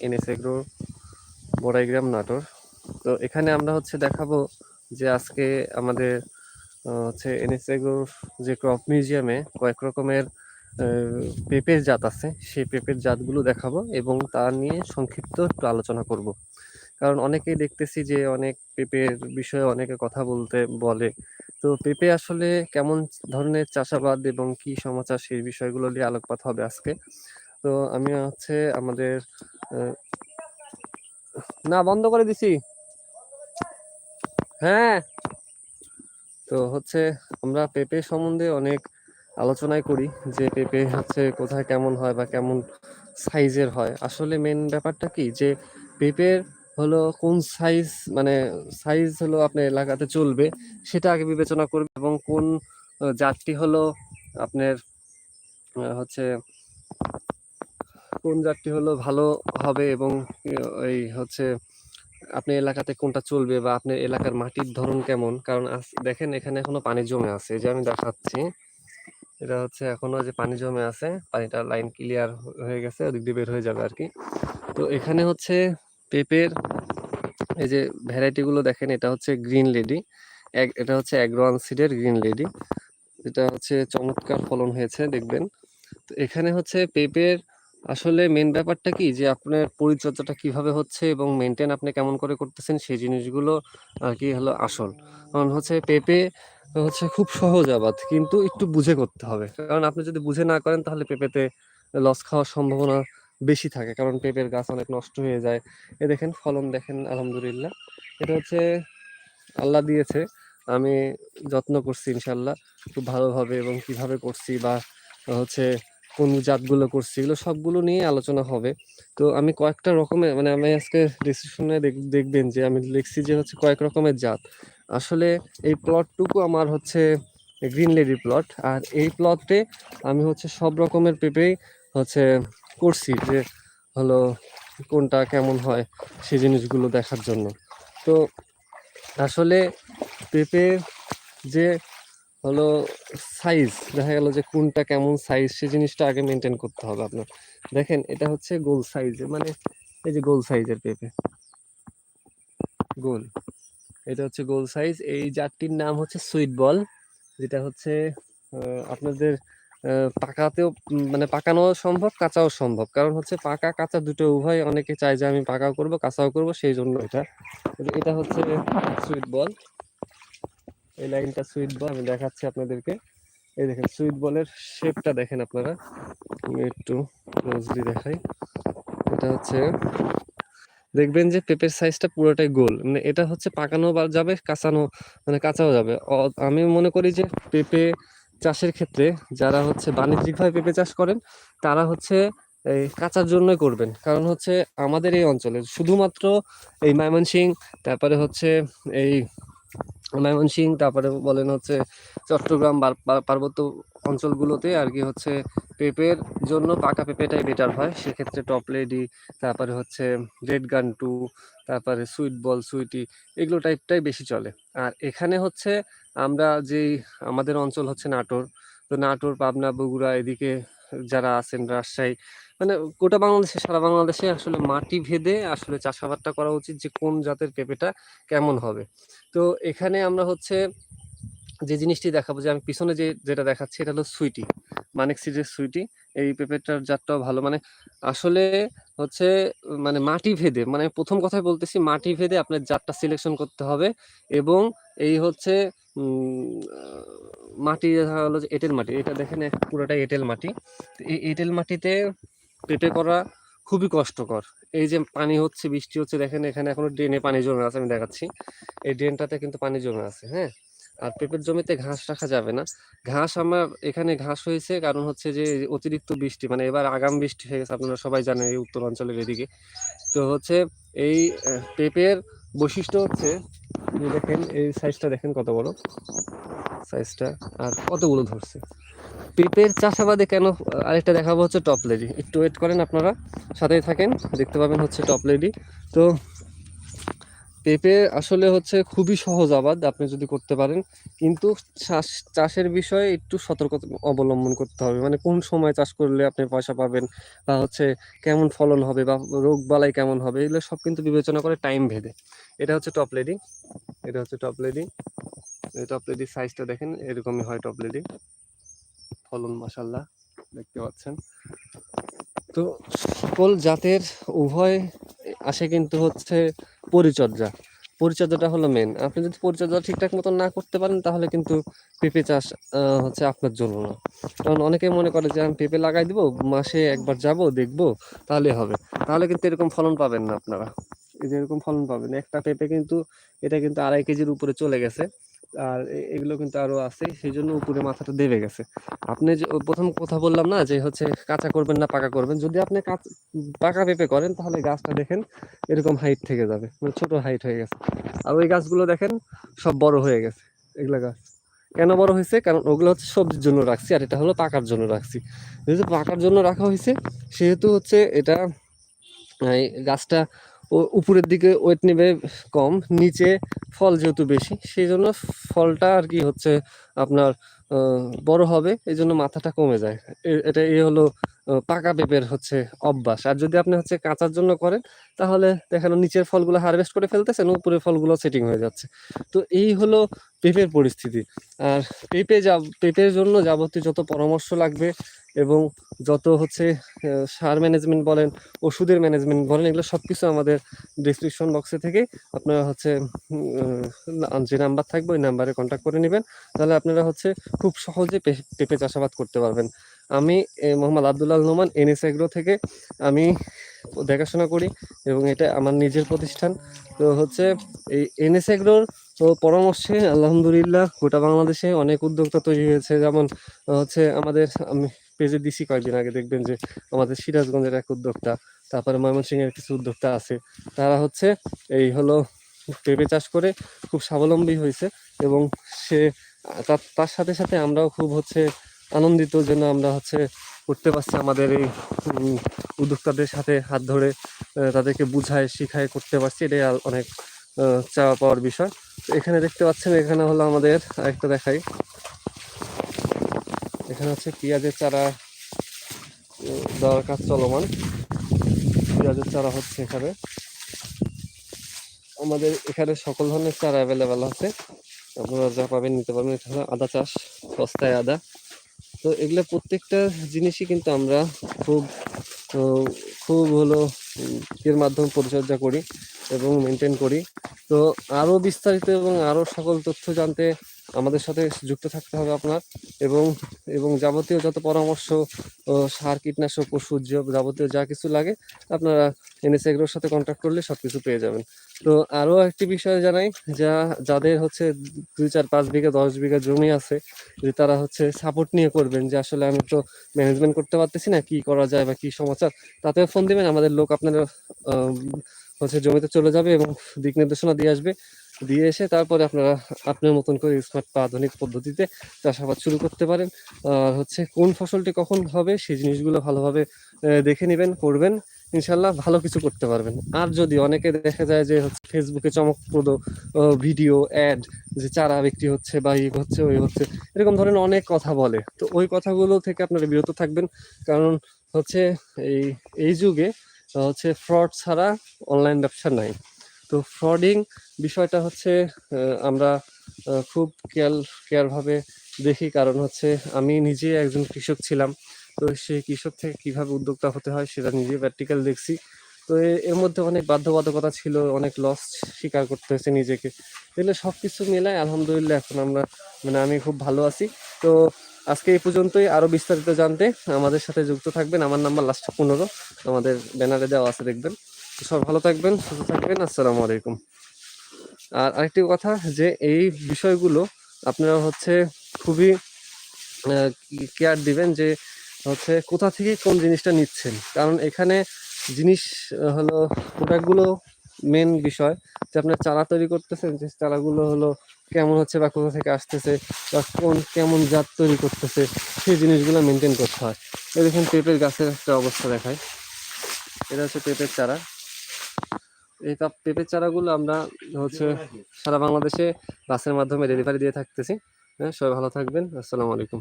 NS agro Baraigram Natore তো এখানে আমরা হচ্ছে দেখাবো যে আজকে আমাদের হচ্ছে এনএস এগ্রোর যে ক্রপ মিউজিয়ামে কয়েক রকমের পেঁপের জাত আছে, সেই পেঁপের জাতগুলো দেখাবো এবং তা নিয়ে সংক্ষিপ্ত একটু আলোচনা করব। কারণ অনেকেই দেখতেছি যে অনেক পেঁপের বিষয়ে অনেকে কথা বলতে বলে। তো পেঁপে আসলে কেমন ধরনের চাষাবাদ এবং কি সমাচার সেই বিষয়গুলো নিয়ে আলোকপাত হবে আজকে? তো আমি হচ্ছে আমাদের না, বন্ধ করে দিছি। হ্যাঁ। তো হচ্ছে আমরা পেঁপে সম্বন্ধে অনেক আলোচনাই করি যে পেঁপে হচ্ছে কোথায় কেমন হয় বা কেমন সাইজের হয়। আসলে মেন ব্যাপারটা কি যে পেঁপের হলো কোন সাইজ মানে সাইজ হলো আপনার এলাকাতে চলবে সেটা আগে বিবেচনা করবে এবং কোন জাতটি হলো আপনার হচ্ছে কোন জাতটি হলো ভালো হবে এবং এই হচ্ছে আপনি এলাকাতে কোনটা চলবে বা আপনার এলাকার মাটির ধরন কেমন? কারণ দেখেন এখানে এখনও পানি জমে আছে। যে আমি দেখাচ্ছি, এটা হচ্ছে এখনও যে পানি জমে আছে, পানিটা লাইন ক্লিয়ার হয়ে গেছে, ওদিক দিয়ে বের হয়ে যাবে আর কি তো এখানে হচ্ছে পেঁপের এই যে ভ্যারাইটিগুলো দেখেন, এটা হচ্ছে গ্রিন লেডি এক, এটা হচ্ছে অ্যাগ্রোয়ান সিডের গ্রিন লেডি এটা হচ্ছে চমৎকার ফলন হয়েছে, দেখবেন। তো এখানে হচ্ছে পেঁপের আসলে মেন ব্যাপারটা কি যে, আপনার পরিচর্যাটা কীভাবে হচ্ছে এবং মেনটেন আপনি কেমন করে করতেছেন সেই জিনিসগুলো আর কি হলো আসল। কারণ হচ্ছে পেঁপে হচ্ছে খুব সহজ আবাদ, কিন্তু একটু বুঝে করতে হবে। কারণ আপনি যদি বুঝে না করেন তাহলে পেঁপেতে লস খাওয়ার সম্ভাবনা বেশি থাকে। কারণ পেঁপের গাছ অনেক নষ্ট হয়ে যায়। এ দেখেন, ফলন দেখেন, আলহামদুলিল্লাহ। এটা হচ্ছে আল্লাহ দিয়েছে। আমি যত্ন করছি ইনশাল্লাহ খুব ভালোভাবে এবং কীভাবে করছি বা হচ্ছে কোন জাতগুলো করছি, এগুলো সবগুলো নিয়ে আলোচনা হবে। তো আমি কয়েকটা রকমের মানে আমি আজকে ডিসিশনে দেখবেন যে আমি লিখছি যে হচ্ছে কয়েক রকমের জাত। আসলে এই প্লটটুকু আমার হচ্ছে গ্রিন লেডি প্লট আর এই প্লটে আমি হচ্ছে সব রকমের পেঁপেই হচ্ছে করছি যে হলো কোনটা কেমন হয় সেই জিনিসগুলো দেখার জন্য। তো আসলে পেঁপে যে হলো সাইজ দেখা গেল যে কোনটা কেমন সাইজ সেই জিনিসটা আগে মেনটেন করতে হবে আপনার। দেখেন, এটা হচ্ছে গোল সাইজে মানে এই যে গোল সাইজের পেঁপে। গোল। এটা হচ্ছে গোল সাইজ এই জাতটির নাম হচ্ছে সুইট বল যেটা হচ্ছে আপনাদের পাকাতেও মানে পাকানো সম্ভব, কাঁচাও সম্ভব। কারণ হচ্ছে পাকা, কাঁচা দুটো উভয়, অনেকে চায় যে আমি পাকাও করব, কাঁচাও করব, সেই জন্য এটা। এটা হচ্ছে সুইট বল এই লাইনটা সুইট বল, আমি দেখাচ্ছি আপনাদেরকে। এই দেখেন, সুইট বলের শেপটা দেখেন আপনারা। আমি একটু ক্লোজলি দেখাই। এটা হচ্ছে, দেখবেন যে পেঁপের সাইজটা পুরোটাই গোল। মানে এটা হচ্ছে পাকানো বা যাবে, কাঁচানো মানে কাঁচাও যাবে। আমি মনে করি যে পেঁপে চাষের ক্ষেত্রে যারা হচ্ছে বাণিজ্যিকভাবে পেঁপে চাষ করেন, তারা হচ্ছে এই কাঁচার জন্যই করবেন। কারণ হচ্ছে আমাদের এই অঞ্চলে শুধুমাত্র এই ময়মনসিং তারপরে হচ্ছে এই ময়মনসিং তারপরে বলেন হচ্ছে চট্টগ্রাম পার্বত্য অঞ্চলগুলোতে আর কি হচ্ছে পেঁপের জন্য পাকা পেঁপেটাই বেটার হয়। সেক্ষেত্রে টপ লেডি তারপরে হচ্ছে রেড গান টু তারপরে সুইট বল সুইটি এগুলো টাইপটাই বেশি চলে। আর এখানে হচ্ছে আমরা যেই আমাদের অঞ্চল হচ্ছে নাটোর, তো নাটোর, পাবনা, বগুড়া, এদিকে যারা আছেন রাজশাহী মানে গোটা বাংলাদেশে, সারা বাংলাদেশে আসলে মাটি ভেদে আসলে চাষাবাদটা করা উচিত যে কোন জাতের পেঁপেটা কেমন হবে। তো এখানে আমরা হচ্ছে যে জিনিসটি দেখাবো যে আমি পিছনে যে, যেটা দেখাচ্ছি এটা হলো সুইটি, মানিক সিডের সুইটি। এই পেঁপেটার জাতটাও ভালো। মানে আসলে হচ্ছে মানে মাটি ভেদে মানে প্রথম কথাই বলতেছি মাটি ভেদে আপনার জাতটা সিলেকশন করতে হবে এবং এই হচ্ছে মাটি দেখা গেলো যে এঁটেল মাটি। এটা দেখেন পুরোটাই এঁটেল মাটি। এই এঁটেল মাটিতে পেঁপে করা খুবই কষ্টকর। এই যে পানি হচ্ছে, বৃষ্টি হচ্ছে, দেখেন এখানে এখনও ড্রেনে পানি জমে আছে, আমি দেখাচ্ছি। এই ড্রেনটাতে কিন্তু পানি জমে আছে হ্যাঁ? আর পেঁপের জমিতে ঘাস রাখা যাবে না। ঘাস আমার এখানে ঘাস হয়েছে, কারণ হচ্ছে যে অতিরিক্ত বৃষ্টি মানে এবার আগাম বৃষ্টি হয়ে গেছে, আপনারা সবাই জানেন এই উত্তরাঞ্চলের এদিকে। তো হচ্ছে এই পেঁপের বৈশিষ্ট্য হচ্ছে যে দেখেন, এই সাইজটা দেখেন কত বড়। সাইজটা আর কতগুলো ধরছে। পেঁপের চাষাবাদে কেন আরেকটা দেখাবো হচ্ছে টপ লেডি একটু ওয়েট করেন আপনারা, সাথেই থাকেন, দেখতে পাবেন হচ্ছে টপ লেডি তো পেঁপে আসলে হচ্ছে খুবই সহজ আবাদ, আপনি যদি করতে পারেন। কিন্তু চাষ, চাষের বিষয়ে একটু সতর্কতা অবলম্বন করতে হবে। মানে কোন সময় চাষ করলে আপনি পয়সা পাবেন বা হচ্ছে কেমন ফলন হবে বা রোগ বালাই কেমন হবে, এগুলো সব কিন্তু বিবেচনা করে টাইম ভেদে। এটা হচ্ছে টপ লেডি এটা হচ্ছে টপ লেডি টপ লেডির সাইজটা দেখেন, এরকমই হয় টপ লেডি ফলন মাসাল্লাহ দেখতে পাচ্ছেন। তো সকল জাতের উভয় আসে কিন্তু হচ্ছে পরিচর্যা। পরিচর্যাটা হলো মেন আপনি যদি পরিচর্যা ঠিকঠাক মতো না করতে পারেন, তাহলে কিন্তু পেঁপে চাষ হচ্ছে আপনার জন্য না। কারণ অনেকেই মনে করে যে, আমি পেঁপে লাগাই দিব, মাসে একবার যাব, দেখব, তাহলে হবে। তাহলে কিন্তু এরকম ফলন পাবেন না আপনারা। এই যে এরকম ফলন পাবেন। একটা পেঁপে কিন্তু, এটা কিন্তু আড়াই কেজির উপরে চলে গেছে। আর এগুলো কিন্তু আরও আছে সেই জন্য উপরে মাথাটা দেবে গেছে। আপনি প্রথম কথা বললাম না, যে হচ্ছে কাঁচা করবেন না পাকা করবেন, যদি আপনি পাকা পেঁপে করেন, তাহলে গাছটা দেখেন এরকম হাইট থেকে যাবে মানে ছোট হাইট হয়ে গেছে। আর ওই গাছগুলো দেখেন, সব বড় হয়ে গেছে, এগুলা গাছ। কেন বড় হয়েছে? কারণ ওগুলো হচ্ছে সবজির জন্য রাখছি, আর এটা হলো পাকার জন্য রাখছি। যেহেতু পাকার জন্য রাখা হয়েছে, সেহেতু হচ্ছে এটা গাছটা ও উপরের দিকে ওয়েট নেবে কম, নিচে ফল যেহেতু বেশি সেই জন্য ফলটা আর কি হচ্ছে আপনার বড় হবে এই জন্য মাথাটা কমে যায়। এটা এই হলো পাকা পেঁপের হচ্ছে অভ্যাস। আর যদি আপনি হচ্ছে কাঁচার জন্য করেন, তাহলে দেখেন নিচের ফলগুলো হারভেস্ট করে ফেলতেছেন, উপরের ফলগুলো সেটিং হয়ে যাচ্ছে। তো এই হলো পেঁপের পরিস্থিতি। আর পেঁপে যা, পেঁপের জন্য যাবতীয় যত পরামর্শ লাগবে এবং যত হচ্ছে সার ম্যানেজমেন্ট বলেন, ওষুধের ম্যানেজমেন্ট বলেন, এগুলো সব কিছু আমাদের ডিসক্রিপশন বক্সে থেকে আপনারা হচ্ছে যে নাম্বার থাকবে ওই নাম্বারে কন্ট্যাক্ট করে নেবেন। তাহলে আপনারা হচ্ছে খুব সহজে পেঁপে চাষাবাদ করতে পারবেন। আমি মোহাম্মদ আবদুল্লাহ নোমান, এনএস এগ্রো থেকে আমি দেখাশোনা করি এবং এটা আমার নিজের প্রতিষ্ঠান। তো হচ্ছে, এই এনএস এগ্রোর পরামর্শে, আলহামদুলিল্লাহ, গোটা বাংলাদেশে অনেক উদ্যোক্তা তৈরি হয়েছে। যেমন, হচ্ছে আমাদের, আমি পেজে দিছি কয়েকদিন আগে, দেখবেন যে আমাদের সিরাজগঞ্জের এক উদ্যোক্তা, তারপরে ময়মনসিংহের কিছু উদ্যোক্তা আছে। তারা হচ্ছে, এই হলো পেঁপে চাষ করে খুব স্বাবলম্বী হয়েছে এবং সে, তার তার সাথে সাথে আমরাও খুব হচ্ছে আনন্দিত যেন আমরা হচ্ছে করতে পারছি আমাদের এই উদ্যোক্তাদের সাথে হাত ধরে তাদেরকে বুঝায়, শিখায় করতে পারছি, এটাই অনেক চাওয়া পাওয়ার বিষয়। এখানে দেখতে পাচ্ছেন, এখানে হলো আমাদের আরেকটা দেখাই। এখানে হচ্ছে পেঁয়াজের চারা দেওয়ার কাজ চলমান। পেঁয়াজের চারা হচ্ছে এখানে। আমাদের এখানে সকল ধরনের চারা অ্যাভেলেবেল আছে। আপনারা যা পাবেন নিতে পারবেন। হলো আদা চাষ, সস্তায় আদা। তো এগুলো প্রত্যেকটা জিনিসই কিন্তু আমরা খুব খুব হলো এর মাধ্যমে পরিচর্যা করি এবং মেনটেন করি। তো আরও বিস্তারিত এবং আরও সকল তথ্য জানতে আমাদের সাথে যুক্ত থাকতে হবে আপনার এবং এবং যাবতীয় যত পরামর্শ সার কীটনাশক ওষুধ যাবতীয় যা কিছু লাগে আপনারা এনএস এগ্রোর সাথে কন্ট্যাক্ট করলে সব কিছু পেয়ে যাবেন। তো আরও একটি বিষয় জানাই যা যাদের হচ্ছে দুই চার পাঁচ বিঘা দশ বিঘা জমি আছে যে তারা হচ্ছে সাপোর্ট নিয়ে করবেন যে আসলে আমি তো ম্যানেজমেন্ট করতে পারতেছি না কি করা যায় বা কি সমাচার তাতে ফোন দিবেন আমাদের লোক আপনাদের আহ, হচ্ছে জমিতে চলে যাবে এবং দিক নির্দেশনা দিয়ে আসবে। দিয়ে এসে তারপরে আপনারা আপনার মতন করে স্মার্ট বা আধুনিক পদ্ধতিতে চাষাবাদ শুরু করতে পারেন। আর হচ্ছে কোন ফসলটি কখন হবে সেই জিনিসগুলো ভালোভাবে দেখে নেবেন, করবেন। ইনশাল্লাহ ভালো কিছু করতে পারবেন। আর যদি অনেকে দেখা যায় যে হচ্ছে ফেসবুকে চমকপ্রদ ভিডিও অ্যাড যে চারা বিক্রি হচ্ছে বা ই হচ্ছে, ওই হচ্ছে, এরকম ধরনের অনেক কথা বলে। তো ওই কথাগুলো থেকে আপনারা বিরত থাকবেন। কারণ হচ্ছে এই এই যুগে, হচ্ছে ফ্রড ছাড়া অনলাইন ব্যবসা নাই। তো ফ্রডিং বিষয়টা হচ্ছে আমরা খুব কেয়ার কেয়ারভাবে দেখি। কারণ হচ্ছে, আমি নিজে একজন কৃষক ছিলাম। তো সেই কৃষক থেকে কীভাবে উদ্যোক্তা হতে হয় সেটা নিজে প্র্যাকটিক্যাল দেখছি। তো এর মধ্যে অনেক বাধ্যবাধকতা ছিল, অনেক লস স্বীকার করতে হয়েছে নিজেকে। এগুলো সব কিছু মিলায় আলহামদুলিল্লাহ এখন আমরা মানে আমি খুব ভালো আছি। তো আজকে এই পর্যন্তই। আরও বিস্তারিত জানতে আমাদের সাথে যুক্ত থাকবেন। আমার নাম্বার লাস্ট পনেরো। আমাদের ব্যানারে দেওয়া আছে, দেখবেন। সব ভালো থাকবেন, সুস্থ থাকবেন, আসসালামু আলাইকুম। আর আরেকটি কথা যে এই বিষয়গুলো আপনারা হচ্ছে খুবই কেয়ার দিবেন যে হচ্ছে কোথা থেকে কোন জিনিসটা নিচ্ছেন। কারণ এখানে জিনিস হলো প্রোডাক্টগুলো মেন বিষয়। যে আপনার চারা তৈরি করতেছেন, যে চারাগুলো হলো কেমন হচ্ছে বা কোথা থেকে আসতেছে বা কোন, কেমন জাত তৈরি করতেছে, সেই জিনিসগুলো মেনটেন করতে হয়। এই দেখুন পেঁপের গাছের একটা অবস্থা দেখায়। এটা হচ্ছে পেঁপের চারা। এই পেঁপের চারাগুলো আমরা হচ্ছে সারা বাংলাদেশে বাসের মাধ্যমে ডেলিভারি দিয়ে থাকতেছি। হ্যাঁ সবাই ভালো থাকবেন। আসসালামু আলাইকুম।